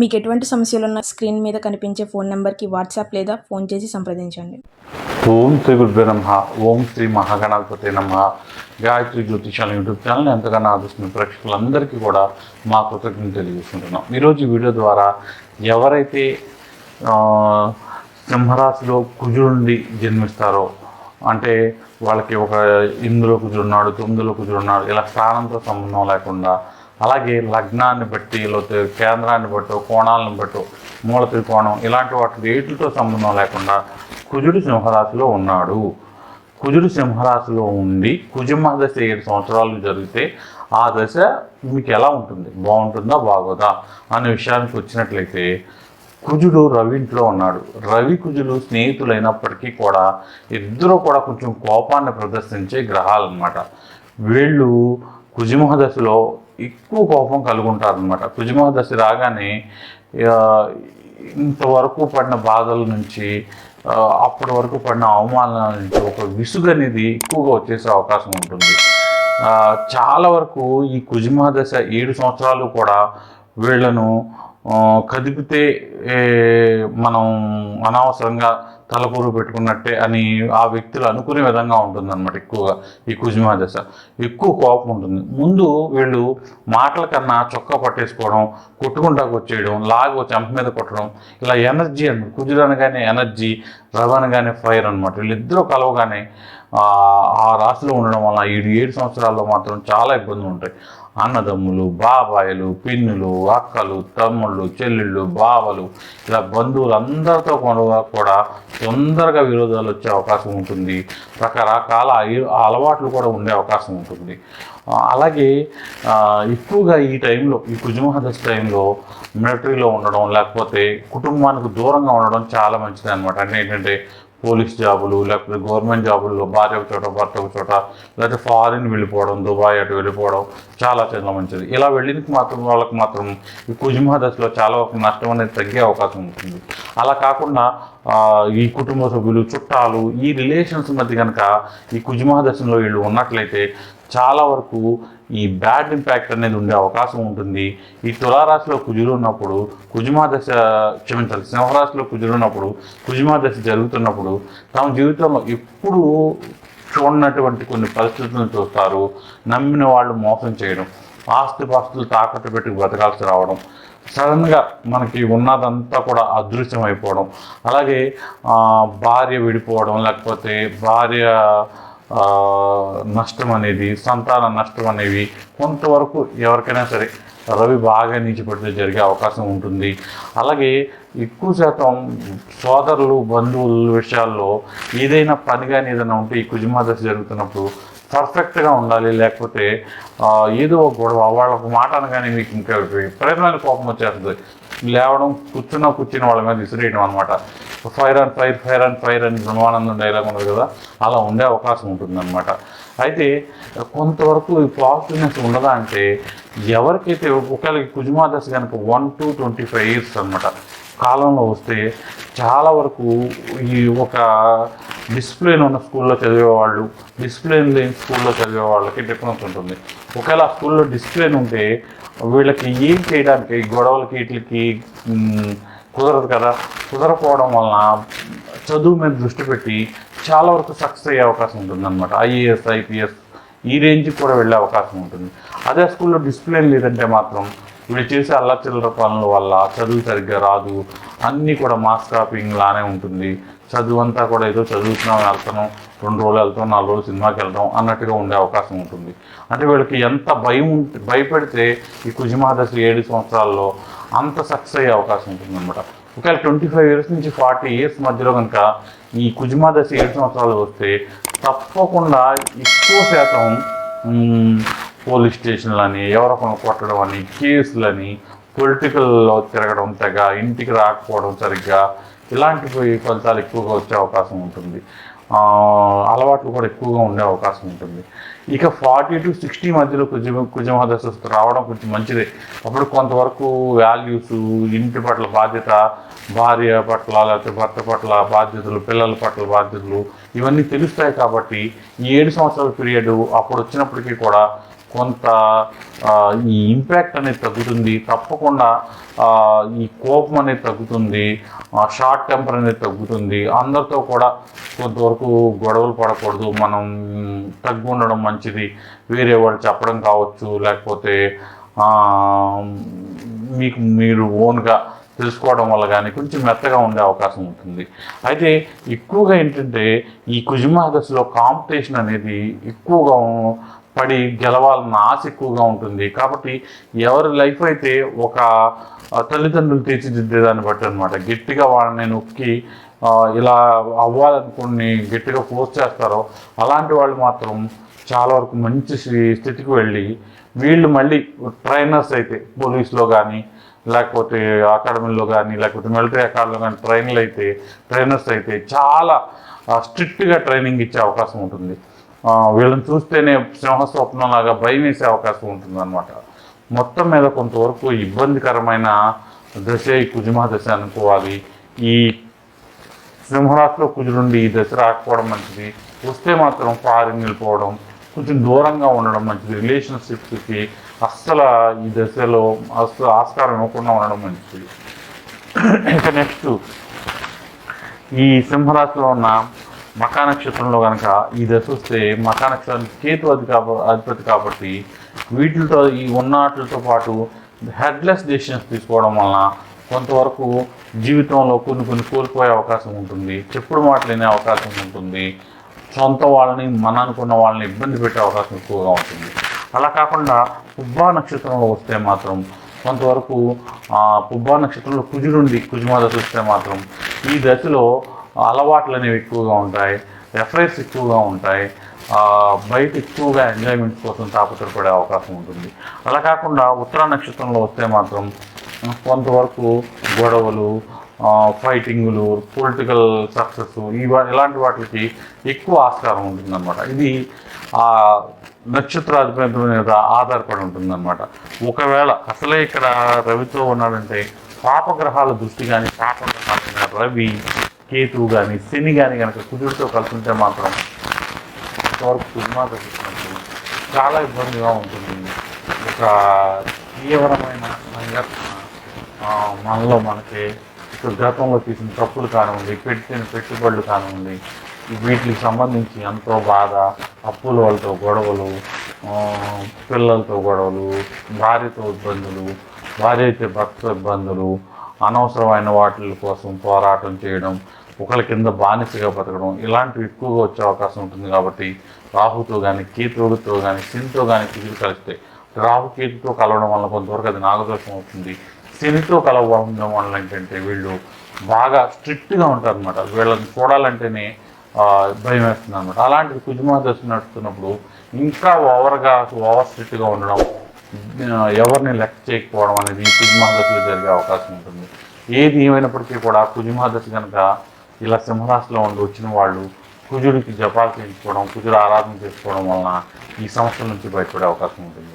మీకు ఎటువంటి సమస్యలున్న స్క్రీన్ మీద కనిపించే ఫోన్ నెంబర్కి వాట్సాప్ లేదా ఫోన్ చేసి సంప్రదించండి. ఓం శ్రీ గురుభ్యో నమ. ఓం శ్రీ మహాగణాధిపతి నమ. గాయత్రి జ్యోతిషాల యూట్యూబ్ ఛానల్ ఎంతగానో ఆదర్శించిన ప్రేక్షకులందరికీ కూడా మా కృతజ్ఞతలు తెలియజేసుకుంటున్నాం. ఈరోజు వీడియో ద్వారా ఎవరైతే సింహరాశిలో కుజుడుండి జన్మిస్తారో అంటే వాళ్ళకి ఒక ఇందులో కుజుడున్నాడు తొమ్మిదిలో కుజుడున్నాడు ఇలా స్థానంతో సంబంధం లేకుండా అలాగే లగ్నాన్ని బట్టి లేకపోతే కేంద్రాన్ని బట్టి కోణాలను బట్టో మూల త్రికోణం ఇలాంటి వాటి వేటితో సంబంధం లేకుండా కుజుడు సింహరాశిలో ఉన్నాడు. కుజుడు సింహరాశిలో ఉండి కుజమ దశ ఏడు సంవత్సరాలు జరిగితే ఆ దశ మీకు ఎలా ఉంటుంది? బాగుంటుందా బాగోదా? అనే విషయానికి వచ్చినట్లయితే కుజుడు రవి ఇంట్లో ఉన్నాడు. రవి కుజులు స్నేహితులైనప్పటికీ కూడా ఇద్దరు కూడా కొంచెం కోపాన్ని ప్రదర్శించే గ్రహాలు అనమాట వీళ్ళు కుజమహ దశలో ఎక్కువ కోపం కలుగుంటారనమాట కుజమహ దశ రాగానే ఇంతవరకు పడిన బాధల నుంచి అప్పటి వరకు పడిన అవమానాల నుంచి ఒక విసుగు అనేది ఎక్కువగా వచ్చేసే అవకాశం ఉంటుంది. చాలా వరకు ఈ కుజమహ దశ ఏడు సంవత్సరాలు కూడా వీళ్ళను కదిపితే మనం అనవసరంగా తలకూరు పెట్టుకున్నట్టే అని ఆ వ్యక్తులు అనుకునే విధంగా ఉంటుందన్నమాట ఎక్కువగా ఈ కుజుమా దశ. ఎక్కువ కోపం ఉంటుంది. ముందు వీళ్ళు మాటల కన్నా చొక్కా పట్టేసుకోవడం కొట్టుకుంటాకు వచ్చేయడం లాగు చెంప మీద కొట్టడం ఇలా ఎనర్జీ అనమాట కుజుడు అనగానే ఎనర్జీ రవ అనగానే ఫైర్ అనమాట వీళ్ళిద్దరూ కలవగానే ఆ ఆ రాశిలో ఉండడం వల్ల ఈ ఏడు సంవత్సరాల్లో మాత్రం చాలా ఇబ్బందులు ఉంటాయి. అన్నదమ్ములు బాబాయిలు పిన్నులు అక్కలు తమ్ముళ్ళు చెల్లెళ్ళు బావలు ఇలా బంధువులు అందరితో కూడా కూడా తొందరగా విరోధాలు వచ్చే అవకాశం ఉంటుంది. రకరకాల అలవాట్లు కూడా ఉండే అవకాశం ఉంటుంది. అలాగే ఎక్కువగా ఈ టైంలో ఈ కుజమహదశ టైంలో మిలిటరీలో ఉండడం లేకపోతే కుటుంబానికి దూరంగా ఉండడం చాలా మంచిది అనమాట అంటే ఏంటంటే పోలీస్ జాబులు లేకపోతే గవర్నమెంట్ జాబుల్లో భార్య ఒక చోట భర్త ఒక చోట లేకపోతే ఫారిన్ వెళ్ళిపోవడం దుబాయ్ అటు వెళ్ళిపోవడం చాలా చాలా మంచిది. ఇలా వెళ్ళినకి మాత్రం వాళ్ళకి మాత్రం ఈ కుజుమహ దశలో చాలా ఒక నష్టం అనేది తగ్గే అవకాశం ఉంటుంది. అలా కాకుండా ఈ కుటుంబ సభ్యులు చుట్టాలు ఈ రిలేషన్స్ మధ్య కనుక ఈ కుజుమహ దశలో వీళ్ళు ఉన్నట్లయితే చాలా వరకు ఈ బ్యాడ్ ఇంపాక్ట్ అనేది ఉండే అవకాశం ఉంటుంది. ఈ తులారాశిలో కుజుడు ఉన్నప్పుడు కుజుమాదశ క్షమించాలి సింహరాశిలో కుజుడు ఉన్నప్పుడు కుజుమాదశ జరుగుతున్నప్పుడు తమ జీవితంలో ఎప్పుడు చూడనటువంటి కొన్ని పరిస్థితులను చూస్తారు. నమ్మిన వాళ్ళు మోసం చేయడం. ఆస్తి పాస్తులు తాకట్టు పెట్టి బ్రతకాల్సి రావడం సడన్గా మనకి ఉన్నదంతా కూడా అదృశ్యం అయిపోవడం అలాగే భార్య విడిపోవడం లేకపోతే భార్య నష్టం అనేది సంతాన నష్టం అనేవి కొంతవరకు ఎవరికైనా సరే రవి బాగా నీచిపడితే జరిగే అవకాశం ఉంటుంది. అలాగే ఎక్కువ శాతం సోదరులు బంధువుల విషయాల్లో ఏదైనా పని కానీ ఏదైనా ఉంటే ఈ కుజుమాదశ జరుగుతున్నప్పుడు పర్ఫెక్ట్గా ఉండాలి లేకపోతే ఏదో ఒక గొడవ వాళ్ళకు మాట అనగానే మీకు ఇంకా విపరీతమైన కోపం వచ్చేస్తుంది. లేవడం కూర్చున్న కూర్చుని వాళ్ళ మీద విసిరేయడం అనమాట fire and fire fire and fire అని బ్రహ్మానందం డైలాగ్ ఉండదు కదా అలా ఉండే అవకాశం ఉంటుందన్నమాట. అయితే కొంతవరకు ఈ పాజిటివ్నెస్ ఉండదా అంటే ఎవరికైతే ఒకవేళ కుజుమా దశ కనుక one to twenty five years అనమాట కాలంలో వస్తే చాలా వరకు ఈ ఒక డిసిప్లిన్ ఉన్న స్కూల్లో చదివే వాళ్ళు డిసిప్లిన్ లేని స్కూల్లో చదివే వాళ్ళకి డిఫరెన్స్ ఉంటుంది. ఒకవేళ ఆ స్కూల్లో డిసిప్లిన్ ఉంటే వీళ్ళకి ఏం చేయడానికి గొడవలకి వీటికి కుదరదు కదా? కుదరకపోవడం వలన చదువు మీద దృష్టి పెట్టి చాలా వరకు సక్సెస్ అయ్యే అవకాశం ఉంటుందన్నమాట. ఐఏఎస్ ఐపీఎస్ ఈ రేంజ్కి కూడా వెళ్ళే అవకాశం ఉంటుంది. అదే స్కూల్లో డిసిప్లిన్ లేదంటే మాత్రం వీళ్ళు చేసే అల్లచిల్లర పనుల వల్ల చదువు సరిగ్గా రాదు. అన్నీ కూడా మాస్ కాపింగ్ లానే ఉంటుంది. చదువు అంతా కూడా ఏదో చదువుతున్నాం వెళ్తున్నాం రెండు రోజులు వెళ్తాం నాలుగు రోజులు సినిమాకి వెళ్దాం అన్నట్టుగా ఉండే అవకాశం ఉంటుంది. అంటే వీళ్ళకి ఎంత భయం ఉంటే భయపెడితే ఈ కుజిమాదశ ఏడు సంవత్సరాల్లో అంత సక్సెస్ అయ్యే అవకాశం ఉంటుందన్నమాట. ఒకవేళ ట్వంటీ ఫైవ్ ఇయర్స్ నుంచి ఫార్టీ ఇయర్స్ మధ్యలో కనుక ఈ కుజిమాదశ ఏడు సంవత్సరాలు వస్తే తప్పకుండా ఎక్కువ శాతం పోలీస్ స్టేషన్లని ఎవరొకరు కొట్టడం అని కేసులని పొలిటికల్లో తిరగడం తెగ ఇంటికి రాకపోవడం సరిగ్గా ఇలాంటి ఫలితాలు ఎక్కువగా వచ్చే అవకాశం ఉంటుంది. అలవాట్లు కూడా ఎక్కువగా ఉండే అవకాశం ఉంటుంది. ఇక ఫార్టీ టు సిక్స్టీ మధ్యలో కుజ కుజమహదశ రావడం కొంచెం మంచిదే. అప్పుడు కొంతవరకు వాల్యూస్ ఇంటి పట్ల బాధ్యత భార్య పట్ల లేకపోతే భర్త పట్ల బాధ్యతలు పిల్లల పట్ల బాధ్యతలు ఇవన్నీ తెలుస్తాయి కాబట్టి ఈ ఏడు సంవత్సరాల పీరియడ్ అప్పుడు వచ్చినప్పటికీ కూడా కొంత ఈ ఇంపాక్ట్ అనేది తగ్గుతుంది. తప్పకుండా ఈ కోపం అనేది తగ్గుతుంది. షార్ట్ టెంపర్ అనేది తగ్గుతుంది. అందరితో కూడా కొంతవరకు గొడవలు పడకూడదు. మనం తగ్గు ఉండడం మంచిది. వేరే వాళ్ళు చెప్పడం కావచ్చు. లేకపోతే మీకు మీరు ఓన్గా తెలుసుకోవడం వల్ల కానీ కొంచెం మెత్తగా ఉండే అవకాశం ఉంటుంది. అయితే ఎక్కువగా ఏంటంటే ఈ కుజుమా దశలో కాంపిటీషన్ అనేది ఎక్కువగా పడి గెలవాలన్న ఆశ ఎక్కువగా ఉంటుంది. కాబట్టి ఎవరి లైఫ్ అయితే ఒక తల్లిదండ్రులు తీర్చిదిద్దే దాన్ని బట్టి అనమాట గట్టిగా వాళ్ళని నొక్కి ఇలా అవ్వాలనుకుని గట్టిగా ఫోర్స్ చేస్తారో అలాంటి వాళ్ళు మాత్రం చాలా వరకు మంచి స్థితికి వెళ్ళి వీళ్ళు మళ్ళీ ట్రైనర్స్ అయితే పోలీస్లో కానీ లేకపోతే అకాడమీలో కానీ లేకపోతే మిలిటరీ అకాడమీలో కానీ ట్రైన్లు అయితే ట్రైనర్స్ అయితే చాలా స్ట్రిక్ట్గా ట్రైనింగ్ ఇచ్చే అవకాశం ఉంటుంది. వీళ్ళని చూస్తేనే సింహస్వప్నం లాగా భయం వేసే అవకాశం ఉంటుంది అనమాట మొత్తం మీద కొంతవరకు ఇబ్బందికరమైన దశ ఈ కుజుమా దశ అనుకోవాలి. ఈ సింహరాశిలో కుజుడుండి ఈ దశ రాకపోవడం మంచిది. వస్తే మాత్రం ఫారిన్ వెళ్ళిపోవడం కొంచెం దూరంగా ఉండడం మంచిది. రిలేషన్షిప్స్కి అస్సలు ఈ దశలో అస్సలు ఆస్కారం ఇవ్వకుండా ఉండడం మంచిది. ఇక నెక్స్ట్ ఈ సింహరాశిలో ఉన్న మకా నక్షత్రంలో కనుక ఈ దశ వస్తే మకా నక్షత్రానికి కేతు అది కాబ అధిపతి కాబట్టి వీటితో ఈ ఉన్నట్లతో పాటు హెడ్లెస్ డెసిషన్స్ తీసుకోవడం వలన కొంతవరకు జీవితంలో కొన్ని కొన్ని కోల్పోయే అవకాశం ఉంటుంది చెప్పుడు మాటలు అవకాశం ఉంటుంది సొంత వాళ్ళని మన అనుకున్న వాళ్ళని ఇబ్బంది పెట్టే అవకాశం ఎక్కువగా ఉంటుంది. అలా కాకుండా పుబ్బా నక్షత్రంలో వస్తే మాత్రం కొంతవరకు పుబ్బా నక్షత్రంలో కుజుడుండి కుజుమా దశ వస్తే మాత్రం ఈ దశలో అలవాట్లు అనేవి ఎక్కువగా ఉంటాయి ఎఫ్ఐఆర్స్ ఎక్కువగా ఉంటాయి బయట ఎక్కువగా ఎంజాయ్మెంట్ కోసం తాపత్రపడే అవకాశం ఉంటుంది. అలా కాకుండా ఉత్తర నక్షత్రంలో వస్తే మాత్రం కొంతవరకు గొడవలు ఫైటింగులు పొలిటికల్ సక్సెస్ ఇవ ఇలాంటి వాటికి ఎక్కువ ఆస్కారం ఉంటుందన్నమాట. ఇది ఆ నక్షత్రాధిపతి మీద ఆధారపడి ఉంటుందన్నమాట. ఒకవేళ అసలే ఇక్కడ రవితో ఉన్నాడంటే పాపగ్రహాల దృష్టి కానీ పాపగ్రహాలైన రవి కేతువు కానీ శని కానీ కనుక కుజుడితో కలిసి ఉంటే మాత్రం వరకు కుజుమాత చూసినట్టు చాలా ఇబ్బందిగా ఉంటుంది. ఒక తీవ్రమైన సంఘటన మనలో మనకి గతంలో తీసిన తప్పులు కానివ్వండి పెట్టిన పెట్టుబడులు కానివ్వండి వీటికి సంబంధించి ఎంతో బాధ అప్పుల వాళ్ళతో గొడవలు పిల్లలతో గొడవలు భార్యతో ఇబ్బందులు భార్య అయితే భర్త ఇబ్బందులు అనవసరమైన వాటి కోసం పోరాటం చేయడం ఒకళ్ళ కింద బానిసగా బతకడం ఇలాంటివి ఎక్కువగా వచ్చే అవకాశం ఉంటుంది కాబట్టి రాహుతో కానీ కేతువులతో కానీ శనితో కానీ కుదురు కలిస్తే రాహు కేతుతో కలవడం వల్ల కొంతవరకు అది నాగదోషం అవుతుంది. శనితో కలవడం వల్ల ఏంటంటే వీళ్ళు బాగా స్ట్రిక్ట్గా ఉంటారు అనమాట వీళ్ళని చూడాలంటేనే భయం వేస్తుంది అనమాట అలాంటిది కుజుమాదశ నడుస్తున్నప్పుడు ఇంకా ఓవర్గా ఓవర్ స్ట్రిక్ట్గా ఉండడం ఎవరిని లెక్క చేయకపోవడం అనేది ఈ దశలో జరిగే అవకాశం ఉంటుంది. ఏది ఏమైనప్పటికీ కూడా కుజుమాదశ కనుక ఇలా సింహరాశిలో ఉండి వచ్చిన వాళ్ళు కుజుడికి జపాలు చేయించుకోవడం కుజుడు ఆరాధన చేసుకోవడం వలన ఈ సమస్యల నుంచి బయటపడే అవకాశం ఉంటుంది.